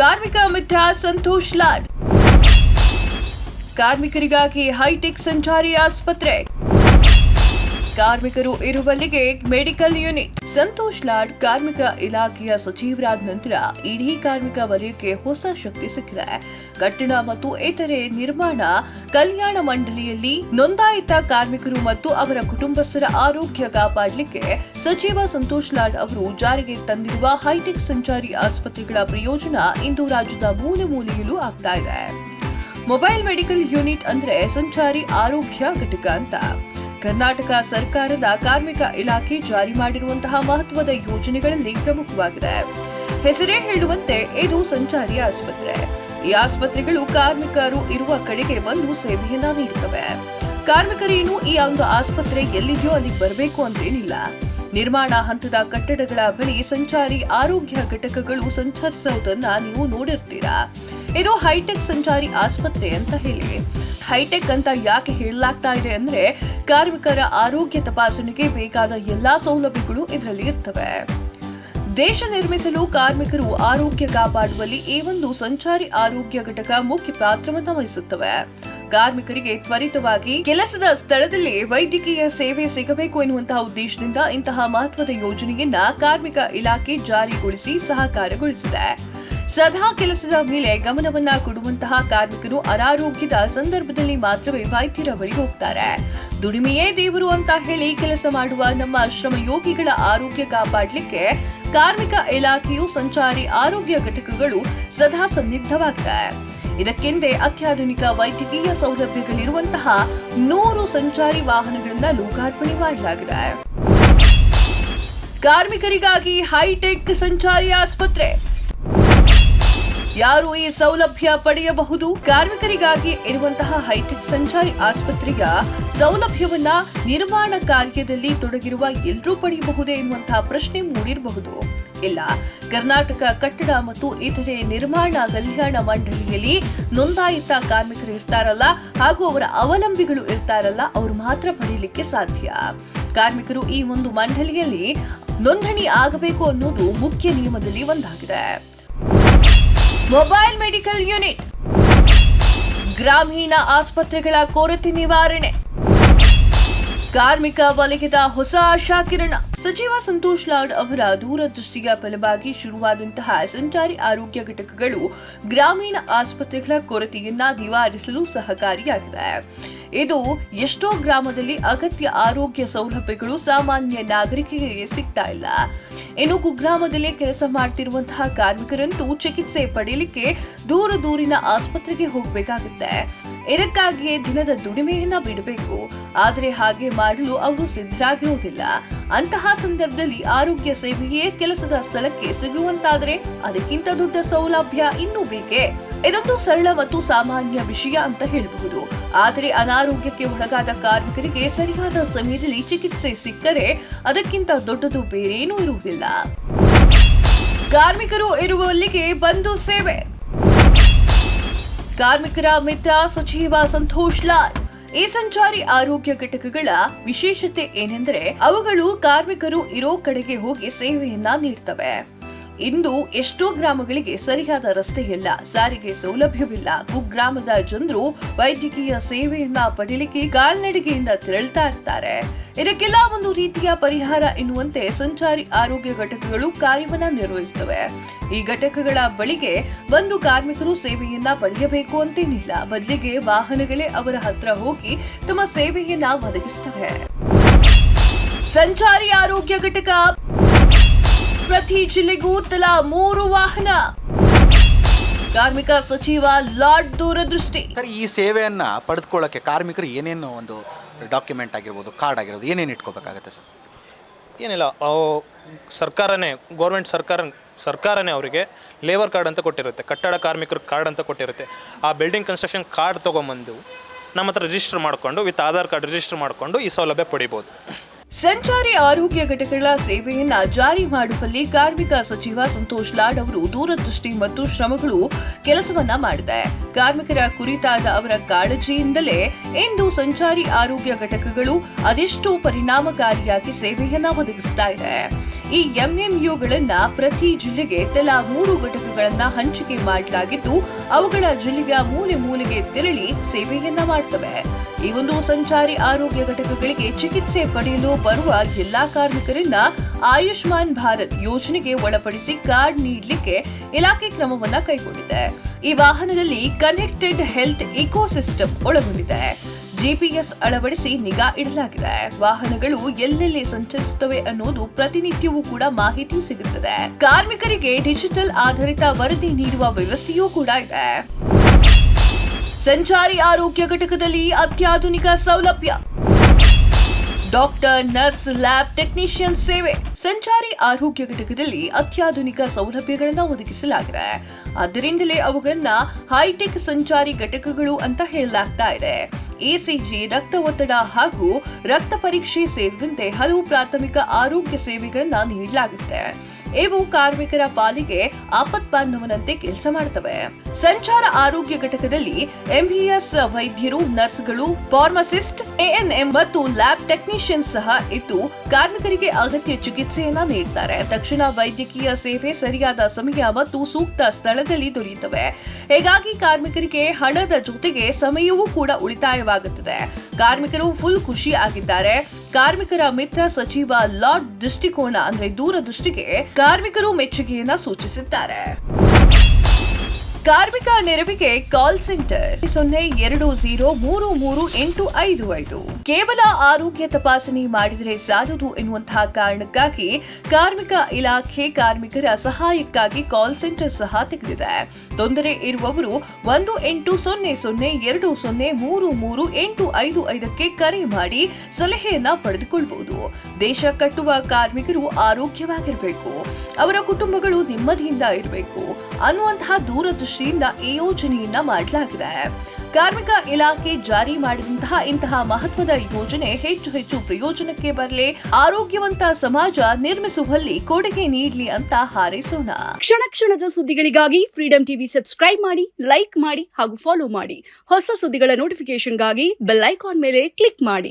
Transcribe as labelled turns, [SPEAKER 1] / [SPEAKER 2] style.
[SPEAKER 1] ಕಾರ್ಮಿಕ ಮಿತ್ರ ಸಂತೋಷ್ ಲಾಡ್. ಕಾರ್ಮಿಕರಿಗಾಗಿ ಹೈಟೆಕ್ ಸಂಚಾರಿ ಆಸ್ಪತ್ರೆ. ಕಾರ್ಮಿಕರು ಇರುವಲ್ಲಿಗೆ ಮೆಡಿಕಲ್ ಯೂನಿಟ್. ಸಂತೋಷ್ ಲಾಡ್, ಕಾರ್ಮಿಕ ಇಲಾಖೆಯ ಸಚಿವರಾದ ನಂತರ ಇಡೀ ಕಾರ್ಮಿಕ ವಲಯಕ್ಕೆ ಹೊಸ ಶಕ್ತಿ ಸಿಕ್ಕಿದೆ. ಕಟ್ಟಡ ಮತ್ತು ಇತರೆ ನಿರ್ಮಾಣ, ಕಲ್ಯಾಣ ಮಂಡಳಿಯಲ್ಲಿ ನೋಂದಾಯಿತ ಕಾರ್ಮಿಕರು ಮತ್ತು ಅವರ ಕುಟುಂಬಸ್ಥರ ಆರೋಗ್ಯ ಕಾಪಾಡಲಿಕ್ಕೆ ಸಚಿವ ಸಂತೋಷ್ ಲಾಡ್ ಅವರು ಜಾರಿಗೆ ತಂದಿರುವ ಹೈಟೆಕ್ ಸಂಚಾರಿ ಆಸ್ಪತ್ರೆಗಳ ಪ್ರಯೋಜನ ಇಂದು ರಾಜ್ಯದ ಮೂಲೆ ಮೂಲೆಯಲ್ಲೂ ಆಗ್ತಾ ಇದೆ. ಮೊಬೈಲ್ ಮೆಡಿಕಲ್ ಯೂನಿಟ್ ಅಂದ್ರೆ ಸಂಚಾರಿ ಆರೋಗ್ಯ ಘಟಕ ಅಂತ. ಕರ್ನಾಟಕ ಸರ್ಕಾರದ ಕಾರ್ಮಿಕ ಇಲಾಖೆ ಜಾರಿ ಮಾಡಿರುವಂತಹ ಮಹತ್ವದ ಯೋಜನೆಗಳಲ್ಲಿ ಪ್ರಮುಖವಾಗಿದೆ. ಹೆಸರೇ ಹೇಳುವಂತೆ ಇದು ಸಂಚಾರಿ ಆಸ್ಪತ್ರೆ. ಈ ಆಸ್ಪತ್ರೆಗಳು ಕಾರ್ಮಿಕರು ಇರುವ ಕಡೆಗೆ ಬಂದು ಸೇವೆಯನ್ನ ನೀಡುತ್ತವೆ. ಕಾರ್ಮಿಕರೇನು ಈ ಒಂದು ಆಸ್ಪತ್ರೆ ಎಲ್ಲಿದೆಯೋ ಅಲ್ಲಿಗೆ ಬರಬೇಕು ಅಂತೇನಿಲ್ಲ ನಿರ್ಮಾಣ ಹಂತದ ಕಟ್ಟಡಗಳ ಬಳಿ ಸಂಚಾರಿ ಆರೋಗ್ಯ ಘಟಕಗಳು ಸಂಚರಿಸುವುದನ್ನ ನೀವು ನೋಡಿರ್ತೀರಾ? ಇದು ಹೈಟೆಕ್ ಸಂಚಾರಿ ಆಸ್ಪತ್ರೆ ಅಂತ ಹೇಳಿ. ಹೈಟೆಕ್ ಅಂತ ಯಾಕೆ ಹೇಳಲಾಗ್ತಾ ಇದೆ ಅಂದ್ರೆ ಕಾರ್ಮಿಕರ ಆರೋಗ್ಯ ತಪಾಸಣೆಗೆ ಬೇಕಾದ ಎಲ್ಲಾ ಸೌಲಭ್ಯಗಳು ಇದರಲ್ಲಿ ಇರ್ತವೆ. ದೇಶ ನಿರ್ಮಿಸಲು ಕಾರ್ಮಿಕರು ಆರೋಗ್ಯ ಕಾಪಾಡುವಲ್ಲಿ ಈ ಒಂದು ಸಂಚಾರಿ ಆರೋಗ್ಯ ಘಟಕ ಮುಖ್ಯ ಪಾತ್ರವನ್ನು ವಹಿಸುತ್ತವೆ. ಕಾರ್ಮಿಕರಿಗೆ ತ್ವರಿತವಾಗಿ ಕೆಲಸದ ಸ್ಥಳದಲ್ಲಿ ವೈದ್ಯಕೀಯ ಸೇವೆ ಸಿಗಬೇಕು ಎನ್ನುವಂತಹ ಉದ್ದೇಶದಿಂದ ಇಂತಹ ಮಹತ್ವದ ಯೋಜನೆಯನ್ನ ಕಾರ್ಮಿಕ ಇಲಾಖೆ ಜಾರಿಗೊಳಿಸಿ ಸಹಕಾರಗೊಳಿಸಿದೆ. ಸದಾ ಕೆಲಸದ ಮೇಲೆ ಗಮನವನ್ನ ಕೊಡುವಂತಹ ಕಾರ್ಮಿಕರು ಅನಾರೋಗ್ಯದ ಸಂದರ್ಭದಲ್ಲಿ ಮಾತ್ರವೇ ವೈದ್ಯರ ಬಳಿ ಹೋಗ್ತಾರೆ. ದುಡಿಮೆಯೇ ದೇವರು ಅಂತ ಹೇಳಿ ಕೆಲಸ ಮಾಡುವ ನಮ್ಮ ಶ್ರಮಯೋಗಿಗಳ ಆರೋಗ್ಯ ಕಾಪಾಡಲಿಕ್ಕೆ ಕಾರ್ಮಿಕ ಇಲಾಖೆಯು ಸಂಚಾರಿ ಆರೋಗ್ಯ ಘಟಕಗಳು ಸದಾ ಸನ್ನಿಗ್ಧವಾಗಿದೆ ಇದಕ್ಕೆಂದೇ ಅತ್ಯಾಧುನಿಕ ವೈದ್ಯಕೀಯ ಸೌಲಭ್ಯಗಳಿರುವಂತಹ ನೂರು ಸಂಚಾರಿ ವಾಹನಗಳನ್ನ ಲೋಕಾರ್ಪಣೆ ಮಾಡಲಾಗಿದೆ. ಕಾರ್ಮಿಕರಿಗಾಗಿ ಹೈಟೆಕ್ ಸಂಚಾರಿ ಆಸ್ಪತ್ರೆ ಯಾರು ಈ ಸೌಲಭ್ಯ ಪಡೆಯಬಹುದು? ಕಾರ್ಮಿಕರಿಗಾಗಿ ಇರುವಂತಹ ಹೈಟೆಕ್ ಸಂಚಾರಿ ಆಸ್ಪತ್ರೆಯ ಸೌಲಭ್ಯವನ್ನ ನಿರ್ಮಾಣ ಕಾರ್ಯದಲ್ಲಿ ತೊಡಗಿರುವ ಎಲ್ಲರೂ ಪಡೆಯಬಹುದೇ ಎನ್ನುವಂತಹ ಪ್ರಶ್ನೆ ಮೂಡಿರಬಹುದು. ಇಲ್ಲ, ಕರ್ನಾಟಕ ಕಟ್ಟಡ ಮತ್ತು ಇತರೆ ನಿರ್ಮಾಣ ಕಲ್ಯಾಣ ಮಂಡಳಿಯಲ್ಲಿ ನೋಂದಾಯಿತ ಕಾರ್ಮಿಕರು ಇರ್ತಾರಲ್ಲ, ಹಾಗೂ ಅವರ ಅವಲಂಬಿಗಳು ಇರ್ತಾರಲ್ಲ, ಅವರು ಮಾತ್ರ ಪಡೆಯಲಿಕ್ಕೆ ಸಾಧ್ಯ. ಕಾರ್ಮಿಕರು ಈ ಒಂದು ಮಂಡಳಿಯಲ್ಲಿ ನೋಂದಣಿ ಆಗಬೇಕು ಅನ್ನೋದು ಮುಖ್ಯ ನಿಯಮದಲ್ಲಿ ಒಂದಾಗಿದೆ. Mobile medical unit. ಗ್ರಾಮೀಣ ಆಸ್ಪತ್ರೆಗಳ ಕೊರತೆ ನಿವಾರಣೆ. ಕಾರ್ಮಿಕ ವಲಯದ ಹೊಸ ಆಶಾಕಿರಣ ಸಚಿವ ಸಂತೋಷ್ ಲಾಡ್ ಅವರ ದೂರದೃಷ್ಟಿಯ ಫಲವಾಗಿ ಶುರುವಾದಂತಹ ಸಂಚಾರಿ ಆರೋಗ್ಯ ಘಟಕಗಳು ಗ್ರಾಮೀಣ ಆಸ್ಪತ್ರೆಗಳ ಕೊರತೆಯನ್ನ ನಿವಾರಿಸಲು ಸಹಕಾರಿಯಾಗಿದೆ ಇದು ಎಷ್ಟೋ ಗ್ರಾಮದಲ್ಲಿ ಅಗತ್ಯ ಆರೋಗ್ಯ ಸೌಲಭ್ಯಗಳು ಸಾಮಾನ್ಯ ನಾಗರಿಕರಿಗೆ ಸಿಗ್ತಾ ಇಲ್ಲ. ಇನ್ನು ಕುಗ್ರಾಮದಲ್ಲಿ ಕೆಲಸ ಮಾಡ್ತಿರುವಂತಹ ಕಾರ್ಮಿಕರಂತೂ ಚಿಕಿತ್ಸೆ ಪಡೆಯಲಿಕ್ಕೆ ದೂರ ದೂರಿನ ಆಸ್ಪತ್ರೆಗೆ ಹೋಗಬೇಕಾಗುತ್ತೆ. ಇದಕ್ಕಾಗಿಯೇ ದಿನದ ದುಡಿಮೆಯನ್ನ ಬಿಡಬೇಕು. ಆದರೆ ಹಾಗೆ ಮಾಡಲು ಅವರು ಸಿದ್ಧರಾಗಿರುವುದಿಲ್ಲ. ಅಂತಹ ಸಂದರ್ಭದಲ್ಲಿ ಆರೋಗ್ಯ ಸೇವೆಯೇ ಕೆಲಸದ ಸ್ಥಳಕ್ಕೆ ಸಿಗುವಂತಾದರೆ ಅದಕ್ಕಿಂತ ದೊಡ್ಡ ಸೌಲಭ್ಯ ಇನ್ನೂ ಬೇಕೇ? ಇದೊಂದು ಸರಳ ಮತ್ತು ಸಾಮಾನ್ಯ ವಿಷಯ ಅಂತ ಹೇಳಬಹುದು. ಆದರೆ ಅನಾರೋಗ್ಯಕ್ಕೆ ಒಳಗಾದ ಕಾರ್ಮಿಕರಿಗೆ ಸರಿಯಾದ ಸಮಯದಲ್ಲಿ ಚಿಕಿತ್ಸೆ ಸಿಕ್ಕರೆ ಅದಕ್ಕಿಂತ ದೊಡ್ಡದು ಬೇರೇನೂ ಇರುವುದಿಲ್ಲ. ಕಾರ್ಮಿಕರು ಇರುವಲ್ಲಿಗೆ ಬಂದು ಸೇವೆ. ಕಾರ್ಮಿಕರ ಮಿತ್ರ ಸಚಿವ ಸಂತೋಷ್ ಲಾಲ್, ಈ ಸಂಚಾರಿ ಆರೋಗ್ಯ ಘಟಕಗಳ ವಿಶೇಷತೆ ಏನೆಂದರೆ ಅವುಗಳು ಕಾರ್ಮಿಕರು ಇರೋ ಕಡೆಗೆ ಹೋಗಿ ಸೇವೆಯನ್ನ ನೀಡ್ತವೆ. ಇಂದು ಎಷ್ಟೋ ಗ್ರಾಮಗಳಿಗೆ ಸರಿಯಾದ ರಸ್ತೆ ಇಲ್ಲ, ಸಾರಿಗೆ ಸೌಲಭ್ಯವಿಲ್ಲ. ಕುಗ್ರಾಮದ ಜನರು ವೈದ್ಯಕೀಯ ಸೇವೆಯನ್ನ ಪಡೆಯಲಿಕ್ಕೆ ಕಾಲ್ನಡಿಗೆಯಿಂದ ತೆರಳ್ತಾ ಇರ್ತಾರೆ. ಇದಕ್ಕೆಲ್ಲ ಒಂದು ರೀತಿಯ ಪರಿಹಾರ ಎನ್ನುವಂತೆ ಸಂಚಾರಿ ಆರೋಗ್ಯ ಘಟಕಗಳು ಕಾರ್ಯವನ್ನ ನಿರ್ವಹಿಸುತ್ತವೆ ಈ ಘಟಕಗಳ ಬಳಿಗೆ ಬಂದು ಕಾರ್ಮಿಕರು ಸೇವೆಯನ್ನ ಪಡೆಯಬೇಕು ಅಂತೇನಿಲ್ಲ. ಬದಲಿಗೆ ವಾಹನಗಳೇ ಅವರ ಹತ್ರ ಹೋಗಿ ತಮ್ಮ ಸೇವೆಯನ್ನ ಒದಗಿಸುತ್ತವೆ ಸಂಚಾರಿ ಆರೋಗ್ಯ ಘಟಕ ಪ್ರತಿ ಜಿಲ್ಲೆಗೂ ತಲಾ ಮೂರು ವಾಹನ. ಕಾರ್ಮಿಕ ಸಚಿವ ಲಾಡ್ ದೂರದೃಷ್ಟಿ.
[SPEAKER 2] ಸರ್ ಈ ಸೇವೆಯನ್ನ ಪಡೆದುಕೊಳ್ಳಕ್ಕೆ ಕಾರ್ಮಿಕರು ಏನೇನು ಒಂದು ಡಾಕ್ಯುಮೆಂಟ್ ಆಗಿರ್ಬೋದು ಕಾರ್ಡ್ ಆಗಿರ್ಬೋದು ಏನೇನು ಇಟ್ಕೋಬೇಕಾಗತ್ತೆ ಸರ್?
[SPEAKER 3] ಏನಿಲ್ಲ ಅವು ಸರ್ಕಾರನೇ ಗೌರ್ಮೆಂಟ್ ಸರ್ಕಾರ ಸರ್ಕಾರನೇ ಅವರಿಗೆ ಲೇಬರ್ ಕಾರ್ಡ್ ಅಂತ ಕೊಟ್ಟಿರುತ್ತೆ ಕಟ್ಟಡ ಕಾರ್ಮಿಕರ ಕಾರ್ಡ್ ಅಂತ ಕೊಟ್ಟಿರುತ್ತೆ. ಆ ಬಿಲ್ಡಿಂಗ್ ಕನ್ಸ್ಟ್ರಕ್ಷನ್ ಕಾರ್ಡ್ ತೊಗೊಂಬಂದು ನಮ್ಮ ಹತ್ರ ರಿಜಿಸ್ಟರ್ ಮಾಡಿಕೊಂಡು ವಿತ್ ಆಧಾರ್ ಕಾರ್ಡ್ ರಿಜಿಸ್ಟರ್ ಮಾಡಿಕೊಂಡು ಈ ಸೌಲಭ್ಯ ಪಡಿಬೋದು.
[SPEAKER 1] ಸಂಚಾರಿ ಆರೋಗ್ಯ ಘಟಕಗಳ ಸೇವೆಯನ್ನ ಜಾರಿ ಮಾಡುವಲ್ಲಿ ಕಾರ್ಮಿಕ ಸಚಿವ ಸಂತೋಷ್ ಲಾಡ್ ಅವರು ದೂರದೃಷ್ಟಿ ಮತ್ತು ಶ್ರಮಗಳು ಕೆಲಸವನ್ನ ಮಾಡಿದೆ. ಕಾರ್ಮಿಕರ ಕುರಿತಾದ ಅವರ ಕಾಳಜಿಯಿಂದಲೇ ಇಂದು ಸಂಚಾರಿ ಆರೋಗ್ಯ ಘಟಕಗಳು ಅದೆಷ್ಟು ಪರಿಣಾಮಕಾರಿಯಾಗಿ ಸೇವೆಯನ್ನ ಒದಗಿಸ್ತಾ ಇದೆ. ಈ ಎಂಎಂಯುಗಳನ್ನ ಪ್ರತಿ ಜಿಲ್ಲೆಗೆ ತಲಾ ಮೂರು ಘಟಕಗಳನ್ನ ಹಂಚಿಕೆ ಮಾಡಲಾಗಿದ್ದು, ಅವುಗಳ ಜಿಲ್ಲೆಯ ಮೂಲೆ ಮೂಲೆಗೆ ತೆರಳಿ ಸೇವೆಯನ್ನ ಮಾಡ್ತವೆ. ಈ ಒಂದು ಸಂಚಾರಿ ಆರೋಗ್ಯ ಘಟಕಗಳಿಗೆ ಚಿಕಿತ್ಸೆ ಪಡೆಯಲು ಬರುವ ಎಲ್ಲಾ ಕಾರ್ಮಿಕರಿಂದ ಆಯುಷ್ಮಾನ್ ಭಾರತ್ ಯೋಜನೆಗೆ ಒಳಪಡಿಸಿ ಕಾರ್ಡ್ ನೀಡಲಿಕ್ಕೆ ಇಲಾಖೆ ಕ್ರಮವನ್ನ ಕೈಗೊಂಡಿದೆ. ಈ ವಾಹನದಲ್ಲಿ ಕನೆಕ್ಟೆಡ್ ಹೆಲ್ತ್ ಇಕೋಸಿಸ್ಟಮ್ ಒಳಗೊಂಡಿದೆ. ಜಿಪಿಎಸ್ ಅಳವಡಿಸಿ ನಿಗಾ ಇಡಲಾಗಿದೆ. ವಾಹನಗಳು ಎಲ್ಲೆಲ್ಲಿ ಸಂಚರಿಸುತ್ತವೆ ಅನ್ನೋದು ಪ್ರತಿನಿತ್ಯವೂ ಕೂಡ ಮಾಹಿತಿ ಸಿಗುತ್ತದೆ. ಕಾರ್ಮಿಕರಿಗೆ ಡಿಜಿಟಲ್ ಆಧಾರಿತ ವರದಿ ನೀಡುವ ವ್ಯವಸ್ಥೆಯೂ ಕೂಡ ಇದೆ. ಸಂಚಾರಿ ಆರೋಗ್ಯ ಘಟಕದಲ್ಲಿ ಅತ್ಯಾಧುನಿಕ ಸೌಲಭ್ಯ. ಡಾಕ್ಟರ್, ನರ್ಸ್, ಲ್ಯಾಬ್ ಟೆಕ್ನಿಷಿಯನ್ ಸೇವೆ. ಸಂಚಾರಿ ಆರೋಗ್ಯ ಘಟಕದಲ್ಲಿ ಅತ್ಯಾಧುನಿಕ ಸೌಲಭ್ಯಗಳನ್ನು ಒದಗಿಸಲಾಗಿದೆ. ಅದರಿಂದಲೇ ಅವುಗಳನ್ನ ಹೈಟೆಕ್ ಸಂಚಾರಿ ಘಟಕಗಳು ಅಂತ ಹೇಳಲಾಗ್ತಾ ಇದೆ. ಎಸಿಜಿ ರಕ್ತ ಒತ್ತಡ ಹಾಗೂ ರಕ್ತ ಪರೀಕ್ಷೆ ಸೇರಿದಂತೆ ಹಲವು ಪ್ರಾಥಮಿಕ ಆರೋಗ್ಯ ಸೇವೆಗಳನ್ನು ನೀಡಲಾಗುತ್ತೆ. ಇವು ಕಾರ್ಮಿಕರ ಪಾಲಿಗೆ ಆಪತ್ ಬಾಂಧವನಂತೆ ಕೆಲಸ ಮಾಡ್ತವೆ. ಸಂಚಾರ ಆರೋಗ್ಯ ಘಟಕದಲ್ಲಿ ಎಂಬಿಎಸ್ ವೈದ್ಯರು, ನರ್ಸ್ಗಳು, ಫಾರ್ಮಸಿಸ್ಟ್ ಎಎನ್ಎಂ ಮತ್ತು ಲ್ಯಾಬ್ ಟೆಕ್ನಿಷಿಯನ್ ಸಹ ಇದ್ದು ಕಾರ್ಮಿಕರಿಗೆ ಅಗತ್ಯ ಚಿಕಿತ್ಸೆಯನ್ನ ನೀಡುತ್ತಾರೆ ತಕ್ಷಣ ವೈದ್ಯಕೀಯ ಸೇವೆ ಸರಿಯಾದ ಸಮಯ ಮತ್ತು ಸೂಕ್ತ ಸ್ಥಳದಲ್ಲಿ ದೊರೆಯುತ್ತವೆ. ಹೀಗಾಗಿ ಕಾರ್ಮಿಕರಿಗೆ ಹಣದ ಜೊತೆಗೆ ಸಮಯವೂ ಕೂಡ ಉಳಿತಾಯವಾಗುತ್ತದೆ. ಕಾರ್ಮಿಕರು ಫುಲ್ ಖುಷಿ ಆಗಿದ್ದಾರೆ ಕಾರ್ಮಿಕರ ಮಿತ್ರ ಸಚಿವ ಲಾರ್ಡ್ ದೃಷ್ಟಿಕೋನ ಅಂದ್ರೆ ದೂರದೃಷ್ಟಿಗೆ ಕಾರ್ಮಿಕರು ಮೆಚ್ಚುಗೆಯನ್ನ ಸೂಚಿಸಿದ್ದಾರೆ. ಕಾರ್ಮಿಕ ನೆರವಿಗೆ ಕಾಲ್ ಸೆಂಟರ್ ಸೊನ್ನೆ ಎರಡು ಝೀರೋ ಮೂರು ಮೂರು ಎಂಟು ಐದು ಐದು. ಕೇವಲ ಆರೋಗ್ಯ ತಪಾಸಣೆ ಮಾಡಿದರೆ ಸಾಲದು ಎನ್ನುವಂತಹ ಕಾರಣಕ್ಕಾಗಿ ಕಾರ್ಮಿಕ ಇಲಾಖೆ ಕಾರ್ಮಿಕರ ಸಹಾಯಕ್ಕಾಗಿ ಕಾಲ್ ಸೆಂಟರ್ ಸಹ ತೆಗೆದಿದೆ. ತೊಂದರೆ ಇರುವವರು ಒಂದು ಎಂಟು ಸೊನ್ನೆ ಸೊನ್ನೆ ಎರಡು ಸೊನ್ನೆ ಮೂರು ಮೂರು ಎಂಟು ಐದು ಐದಕ್ಕೆ ಕರೆ ಮಾಡಿ ಸಲಹೆಯನ್ನ ಪಡೆದುಕೊಳ್ಳಬಹುದು ದೇಶ ಕಟ್ಟುವ ಕಾರ್ಮಿಕರು ಆರೋಗ್ಯವಾಗಿರಬೇಕು. ಅವರ ಕುಟುಂಬಗಳು ನೆಮ್ಮದಿಯಿಂದ ಇರಬೇಕು. ಅನ್ನುವಂತಹ ದೂರದೃಷ್ಟಿಯಿಂದ ಈ ಯೋಜನೆಯನ್ನ ಮಾಡಲಾಗಿದೆ. ಕಾರ್ಮಿಕ ಇಲಾಖೆ ಜಾರಿ ಮಾಡಿದಂತಹ ಇಂತಹ ಮಹತ್ವದ ಯೋಜನೆ ಹೆಚ್ಚು ಹೆಚ್ಚು ಪ್ರಯೋಜನಕ್ಕೆ ಬರಲಿ, ಆರೋಗ್ಯವಂತ ಸಮಾಜ ನಿರ್ಮಿಸುವಲ್ಲಿ ಕೊಡುಗೆ ನೀಡಲಿ ಅಂತ ಹಾರೈಸೋಣ.
[SPEAKER 4] ಕ್ಷಣ ಕ್ಷಣದ ಸುದ್ದಿಗಳಿಗಾಗಿ ಫ್ರೀಡಂ ಟಿವಿ ಸಬ್ಸ್ಕ್ರೈಬ್ ಮಾಡಿ ಲೈಕ್ ಮಾಡಿ ಹಾಗೂ ಫಾಲೋ ಮಾಡಿ. ಹೊಸ ಸುದ್ದಿಗಳ ನೋಟಿಫಿಕೇಶನ್ಗಾಗಿ ಬೆಲ್ ಐಕಾನ್ ಮೇಲೆ ಕ್ಲಿಕ್ ಮಾಡಿ.